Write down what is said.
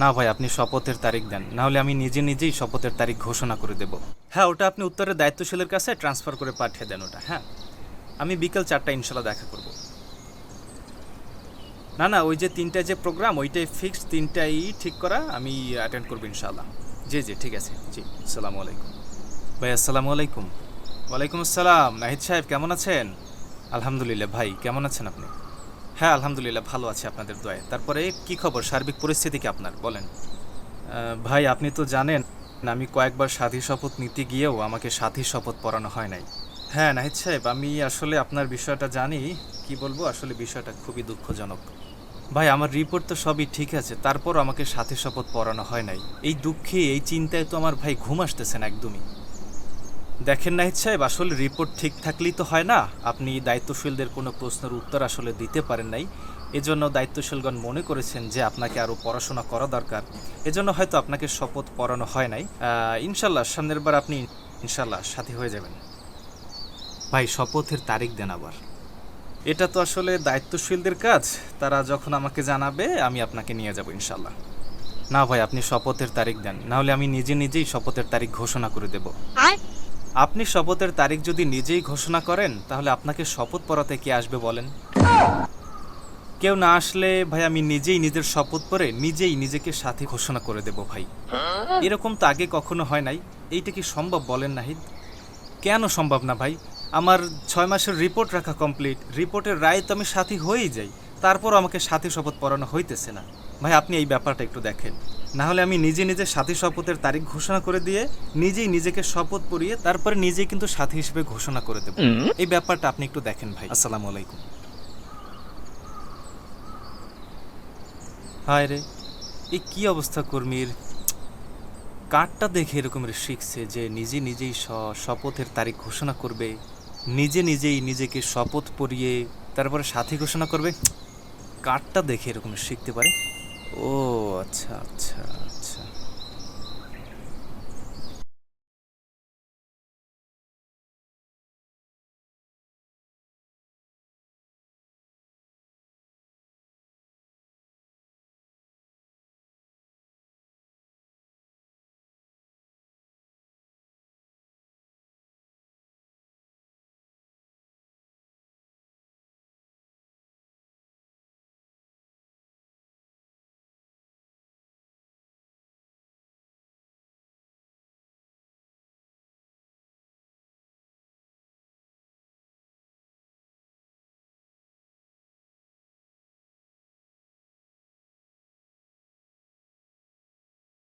না ভাই, আপনি শপথের তারিখ দেন। না হলে আমি নিজে নিজেই শপথের তারিখ ঘোষণা করে দেব। হ্যাঁ ওটা আপনি উত্তরের দায়িত্বশীলের কাছে ট্রান্সফার করে পাঠিয়ে দেন ওটা হ্যাঁ। আমি বিকেল চারটা ইনশাল্লাহ দেখা করব। না না, ওই যে তিনটা যে প্রোগ্রাম ওইটাই ফিক্সড তিনটাই ঠিক করা আমি অ্যাটেন্ড করব ইনশাল্লাহ। জি জি, ঠিক আছে। জি, আসসালামু আলাইকুম। ভাই, আসসালামু আলাইকুম। ওয়ালাইকুম আসসালাম। নাহিদ সাহেব, কেমন আছেন? আলহামদুলিল্লাহ, ভাই, কেমন আছেন আপনি? হ্যাঁ আলহামদুলিল্লাহ, ভালো আছে আপনাদের দয়ায়। তারপরে কি খবর? সার্বিক পরিস্থিতি কি আপনার? বলেন। ভাই, আপনি তো জানেন, আমি কয়েকবার সাথী শপথ নিতে গিয়েও আমাকে সাথী শপথ পড়ানো হয় নাই। হ্যাঁ নাহিদ সাহেব, আমি আসলে আপনার বিষয়টা জানি। কি বলব? আসলে বিষয়টা খুবই দুঃখজনক। ভাই, আমার রিপোর্ট তো সবই ঠিক আছে। তারপর আমাকে সাথী শপথ পড়ানো হয় নাই। এই দুঃখে, এই চিন্তায় তো আমার ভাই ঘুম আসতেছে না একদমই। দেখেন নাহিদ সাহেব আসলে রিপোর্ট ঠিক থাকলেই তো হয় না। আপনি দায়িত্বশীলদের কোনো প্রশ্নের উত্তর আসলে দিতে পারেন নাই। এজন্য দায়িত্বশীলগণ মনে করেছেন যে আপনাকে আরও পড়াশোনা করা দরকার। এজন্য হয়তো আপনাকে শপথ পড়ানো হয় নাই। ইনশাল্লাহ সামনের বার আপনি ইনশাল্লাহ সাথী হয়ে যাবেন। ভাই শপথের তারিখ দেন আবার। এটা তো আসলে দায়িত্বশীলদের কাজ। তারা যখন আমাকে জানাবে আমি আপনাকে নিয়ে যাব ইনশাল্লাহ। না ভাই আপনি শপথের তারিখ দেন। না হলে আমি নিজে নিজেই শপথের তারিখ ঘোষণা করে দেব। আপনি শপথের তারিখ যদি নিজেই ঘোষণা করেন, তাহলে আপনাকে শপথ পড়াতে কে আসবে বলেন? কেউ না আসলে, ভাই, আমি নিজেই নিজের শপথ পরে নিজেই নিজেকে সাথী ঘোষণা করে দেব, ভাই। এরকম তো আগে কখনো হয় নাই। এইটা কি সম্ভব বলেন নাহিদ? কেন সম্ভব না, ভাই? আমার ছয় মাসের রিপোর্ট রাখা কমপ্লিট। রিপোর্টের রায় তো আমি সাথী হয়েই যাই। তারপর আমাকে সাথী শপথ পড়ানো হইতেছে না। ভাই আপনি এই ব্যাপারটা একটু দেখেন। না হলে আমি নিজে নিজে সাথী শপথের তারিখ ঘোষণা করে দিয়ে নিজেই নিজেকে শপথ পড়িয়ে তারপরে নিজেই কিন্তু সাথী হিসেবে ঘোষণা করে দেব। এই ব্যাপারটা আপনি একটু দেখেন ভাই। আসসালামু আলাইকুম। হায় রে এই কি অবস্থা কর্মীর? কার্ডটা দেখে এরকম শিখছে যে নিজে নিজেই শপথের তারিখ ঘোষণা করবে। নিজে নিজেই নিজেকে শপথ পরিয়ে তারপরে সাথী ঘোষণা করবে। কার্ডটা দেখে এরকম শিখতে পারে? ও আচ্ছা আচ্ছা আচ্ছা।